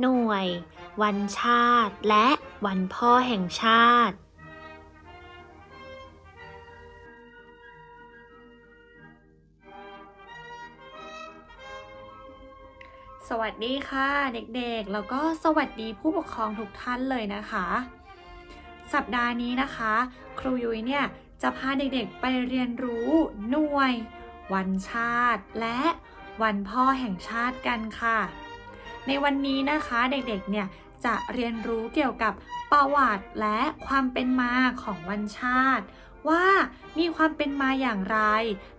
หน่วย วันชาติ และวันพ่อแห่งชาติ สวัสดีค่ะเด็กๆ แล้วก็สวัสดีผู้ปกครองทุกท่านเลยนะคะ สัปดาห์นี้นะคะ ครูยุ้ยเนี่ยจะพาเด็กๆไปเรียนรู้หน่วย วันชาติ และวันพ่อแห่งชาติกันค่ะ ในวันนี้นะคะเด็กๆ เนี่ยจะเรียนรู้เกี่ยวกับประวัติและความเป็นมาของวันชาติ ว่ามีความเป็นมาอย่างไร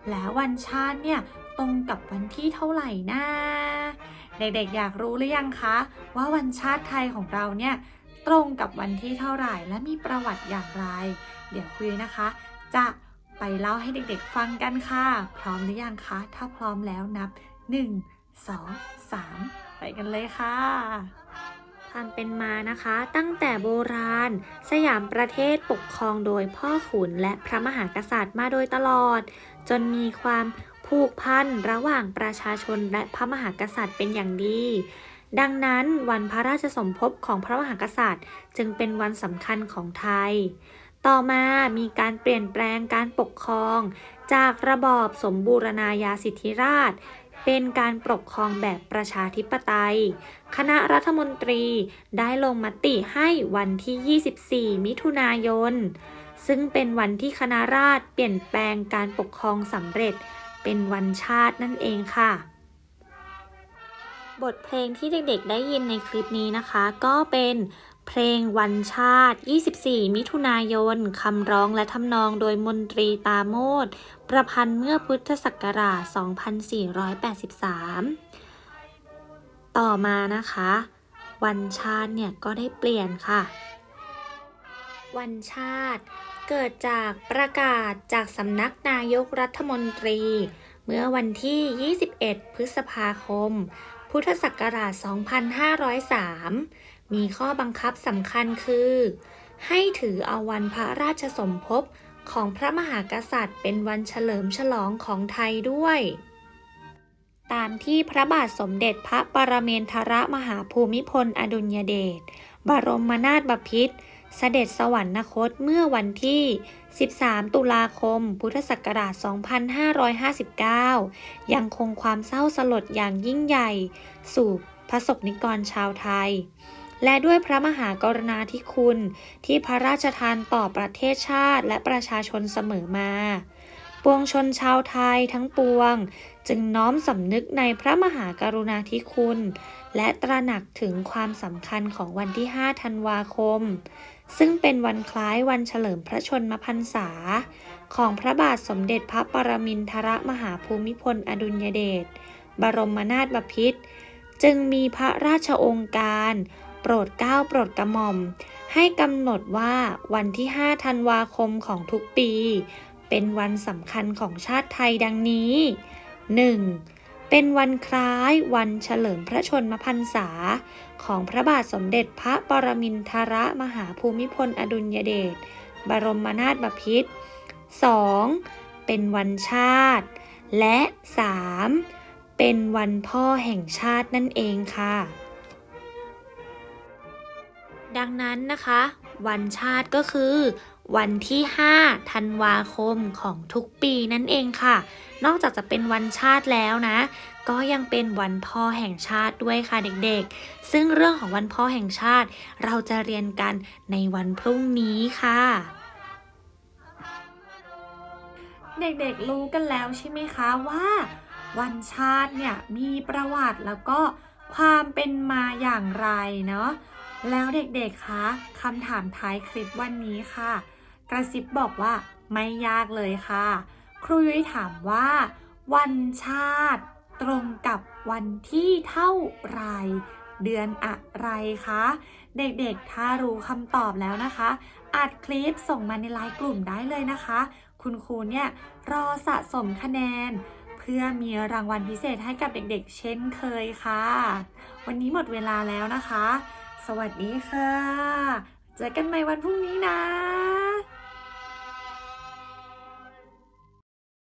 และวันชาติเนี่ยตรงกับวันที่เท่าไหร่นะเด็กๆ อยากรู้หรือยังคะ ว่าวันชาติไทยของเราเนี่ยตรงกับวันที่เท่าไหร่ และมีประวัติอย่างไร เดี๋ยวคุยนะคะ จะไปเล่าให้เด็กๆฟังกันค่ะ พร้อมหรือยังคะ ถ้าพร้อมแล้วนับ 1 2 3 ไปกันเลยค่ะความเป็นมานะคะ ตั้งแต่โบราณ สยามประเทศปกครองโดยพ่อขุนและพระมหากษัตริย์มาโดยตลอด จนมีความผูกพันระหว่างประชาชนและพระมหากษัตริย์เป็นอย่างดี ดังนั้นวันพระราชสมภพของพระมหากษัตริย์ จึงเป็นวันสำคัญของไทย ต่อมามีการเปลี่ยนแปลงการปกครอง จากระบอบสมบูรณาญาสิทธิราช เป็นการปกครองแบบประชาธิปไตย คณะรัฐมนตรีได้ลงมติให้วันที่ 24 มิถุนายน ซึ่งเป็นวันที่คณะราษฎรเปลี่ยนแปลงการปกครองสำเร็จ เป็นวันชาตินั่นเองค่ะ บทเพลงที่เด็กๆได้ยินในคลิปนี้นะคะ ก็เป็น เพลงวันชาติ 24 มิถุนายน คำร้องและทำนองโดยมนตรีตาโมดประพันธ์เมื่อพุทธศักราช 2483 ต่อมานะคะ วันชาติเนี่ยก็ได้เปลี่ยนค่ะ วันชาติเกิดจากประกาศจากสำนักนายกรัฐมนตรี เมื่อวันที่ 21 พฤษภาคม พุทธศักราช 2503 มีข้อบังคับสำคัญคือ ให้ถือเอาวันพระราชสมภพของพระมหากษัตริย์ เป็นวันเฉลิมฉลองของไทยด้วย ตามที่พระบาทสมเด็จพระปรเมนทรมหาภูมิพลอดุลยเดชบรมนาถบพิตรเสด็จสวรรคตเมื่อวันที่ 13 ตุลาคม พุทธศักราช 2559 ยังคงความเศร้าสลดอย่างยิ่งใหญ่ สู่พระสกนิกรชาวไทย และด้วยพระมหากรุณาธิคุณ ที่พระราชทานต่อประเทศชาติและประชาชนเสมอมา ปวงชนชาวไทยทั้งปวง จึงน้อมสำนึกในพระมหากรุณาธิคุณ และตระหนักถึงความสำคัญของวันที่ 5 ธันวาคม ซึ่งเป็นวันคล้ายวันเฉลิมพระชนมพรรษา ของพระบาทสมเด็จพระปรมินทรมหาภูมิพลอดุลยเดชบรมนาถบพิตรจึงมีพระราชองค์การ รดเกล้าโปรดกระหม่อม ให้กำหนดว่าวันที่ 5 ธันวาคมของทุกปี เป็นวันสำคัญของชาติไทยดังนี้ 1. เป็นวันคล้ายวันเฉลิมพระชนมพรรษา ของพระบาทสมเด็จพระปรมินทรมหาภูมิพลอดุลยเดชบรมนาถบพิตร 2. เป็นวันชาติ และ 3. เป็นวันพ่อแห่งชาตินั่นเองค่ะ ดังนั้นนะคะ วันชาติก็คือ วันที่ 5 ธันวาคมของทุกปีนั่นเองค่ะ นอกจากจะเป็นวันชาติแล้วนะ ก็ยังเป็นวันพ่อแห่งชาติด้วยค่ะเด็กๆ ซึ่งเรื่องของวันพ่อแห่งชาติ เราจะเรียนกันในวันพรุ่งนี้ค่ะเด็กๆ รู้กันแล้วใช่ไหมคะว่า วันชาติเนี่ยมีประวัติแล้วก็ความเป็นมาอย่างไรเนาะ แล้วเด็กๆ คะคำถามท้ายคลิปวันนี้ค่ะ กระซิบบอกว่าไม่ยากเลยค่ะ ครูยุ้ยถามว่า วันชาติ ตรงกับวันที่เท่าไหรเดือนอะไรคะ เด็กๆ ถ้ารู้คำตอบแล้วนะคะ อัดคลิปส่งมาในไลน์กลุ่มได้เลยนะคะ คุณครูเนี่ยรอสะสมคะแนนเพื่อมีรางวัลพิเศษให้กับเด็กๆ เช่นเคยค่ะ วันนี้หมดเวลาแล้วนะคะ สวัสดีค่ะ เจอกันใหม่วันพรุ่งนี้นะ